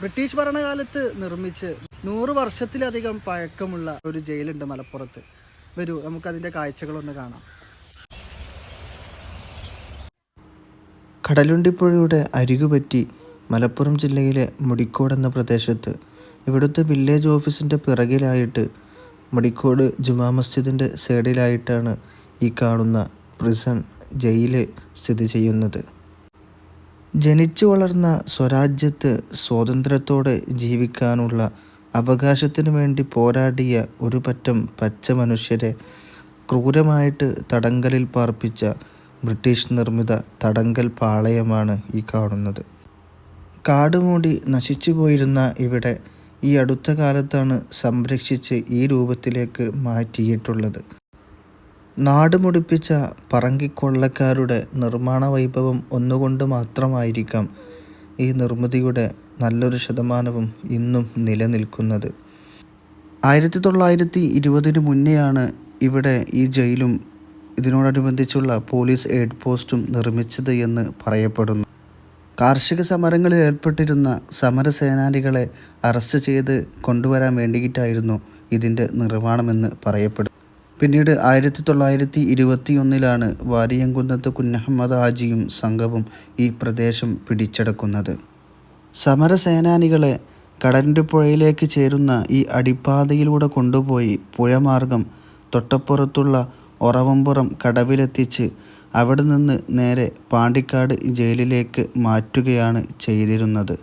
British ഭരണകാലത്ത് നിർമ്മിച്ച് നൂറ് വർഷത്തിലധികം പഴക്കമുള്ള ഒരു ജയിലുണ്ട് മലപ്പുറത്ത്. വരൂ നമുക്കതിന്റെ കാഴ്ചകളൊന്ന് കാണാം. കടലുണ്ടിപ്പുഴയുടെ അരികുപറ്റി മലപ്പുറം ജില്ലയിലെ മുടിക്കോട് എന്ന പ്രദേശത്ത് ഇവിടുത്തെ വില്ലേജ് ഓഫീസിന്റെ പിറകിലായിട്ട് മുടിക്കോട് ജുമാ മസ്ജിദിന്റെ സൈഡിലായിട്ടാണ് ഈ കാണുന്ന പ്രിസൺ ജയിൽ സ്ഥിതി ചെയ്യുന്നത്. ജനിച്ചു വളർന്ന സ്വരാജ്യത്ത് സ്വാതന്ത്ര്യത്തോടെ ജീവിക്കാനുള്ള അവകാശത്തിനു വേണ്ടി പോരാടിയ ഒരു പറ്റം പച്ച മനുഷ്യരെ ക്രൂരമായിട്ട് തടങ്കലിൽ പാർപ്പിച്ച ബ്രിട്ടീഷ് നിർമ്മിത തടങ്കൽ പാളയമാണ് ഈ കാണുന്നത്. കാടുമൂടി നശിച്ചു പോയിരുന്ന ഇവിടെ ഈ അടുത്ത കാലത്താണ് സംരക്ഷിച്ച് ഈ രൂപത്തിലേക്ക് മാറ്റിയിട്ടുള്ളത്. നാട് മുടിപ്പിച്ച പറങ്കിക്കൊള്ളക്കാരുടെ നിർമ്മാണ വൈഭവം ഒന്നുകൊണ്ട് മാത്രമായിരിക്കാം ഈ നിർമ്മിതിയുടെ നല്ലൊരു ശതമാനവും ഇന്നും നിലനിൽക്കുന്നത്. ആയിരത്തി തൊള്ളായിരത്തി ഇരുപതിന് മുന്നെയാണ് ഇവിടെ ഈ ജയിലും ഇതിനോടനുബന്ധിച്ചുള്ള പോലീസ് എയ്ഡ് പോസ്റ്റും നിർമ്മിച്ചത് എന്ന് പറയപ്പെടുന്നു. കാർഷിക സമരങ്ങളിൽ ഏർപ്പെട്ടിരുന്ന സമരസേനാനികളെ അറസ്റ്റ് ചെയ്ത് കൊണ്ടുവരാൻ വേണ്ടിയിട്ടായിരുന്നു ഇതിന്റെ നിർമ്മാണമെന്ന് പറയപ്പെടുന്നു. പിന്നീട് ആയിരത്തി തൊള്ളായിരത്തി ഇരുപത്തി ഒന്നിലാണ് വാരിയംകുന്നത്ത് കുഞ്ഞഹമ്മദ് ഹാജിയും സംഘവും ഈ പ്രദേശം പിടിച്ചെടുക്കുന്നത്. സമരസേനാനികളെ കടലിന്റെ പുഴയിലേക്ക് ചേരുന്ന ഈ അടിപ്പാതയിലൂടെ കൊണ്ടുപോയി പുഴമാർഗം തൊട്ടപ്പുറത്തുള്ള ഒറവമ്പുറം കടവിലെത്തിച്ച് അവിടെ നിന്ന് നേരെ പാണ്ടിക്കാട് ജയിലിലേക്ക് മാറ്റുകയാണ് ചെയ്തിരുന്നത്.